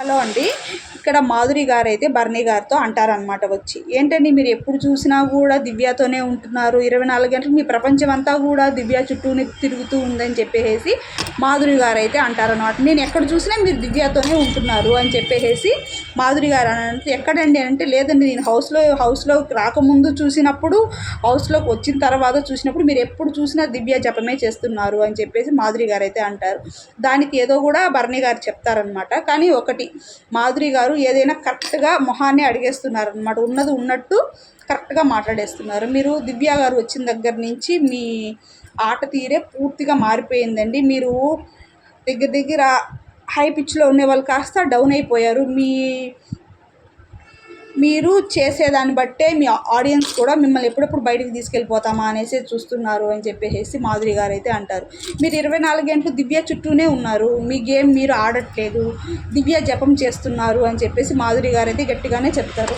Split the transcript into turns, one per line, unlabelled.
Hello అండి. ఇక్కడ మాధురి గారు అయితే భరణి గారితో అంటారనమాట వచ్చి. ఏంటండి మీరు ఎప్పుడు చూసినా కూడా దివ్యతోనే ఉంటున్నారు. ఇరవై నాలుగు గంటలు మీ ప్రపంచం అంతా కూడా దివ్య చుట్టూనే తిరుగుతూ ఉందని చెప్పేసి మాధురి గారు అయితే అంటారనమాట నేను ఎక్కడ చూసినా మీరు దివ్యతోనే ఉంటున్నారు అని చెప్పేసి మాధురి గారు అని అంటే ఎక్కడండి? అంటే లేదండి నేను హౌస్లో హౌస్లో రాకముందు చూసినప్పుడు హౌస్లోకి వచ్చిన తర్వాత చూసినప్పుడు మీరు ఎప్పుడు చూసినా దివ్య జపమే చేస్తున్నారు అని చెప్పేసి మాధురి గారు అయితే అంటారు. దానికి ఏదో కూడా భరణి గారు చెప్తారనమాట కానీ ఒకటి మాధురి గారు ఏదైనా కరెక్ట్గా మొహాన్ని అడిగేస్తున్నారు అనమాట ఉన్నది ఉన్నట్టు కరెక్ట్గా మాట్లాడేస్తున్నారు. మీరు దివ్య గారు వచ్చిన దగ్గర నుంచి మీ ఆట తీరే పూర్తిగా మారిపోయిందండి. మీరు దగ్గర దగ్గర హై పిచ్లో ఉండే వాళ్ళు కాస్త డౌన్ అయిపోయారు. మీ మీరు చేసేదాన్ని బట్టే మీ ఆడియన్స్ కూడా మిమ్మల్ని ఎప్పుడెప్పుడు బయటికి తీసుకెళ్ళిపోతామా అనేసి చూస్తున్నారు అని చెప్పేసి మాధురి గారు అయితే అంటారు. మీరు ఇరవై నాలుగు గంటలు దివ్య చుట్టూనే ఉన్నారు. మీ గేమ్ మీరు ఆడట్లేదు. దివ్య జపం చేస్తున్నారు అని చెప్పేసి మాధురి గారు అయితే గట్టిగానే చెప్తారు.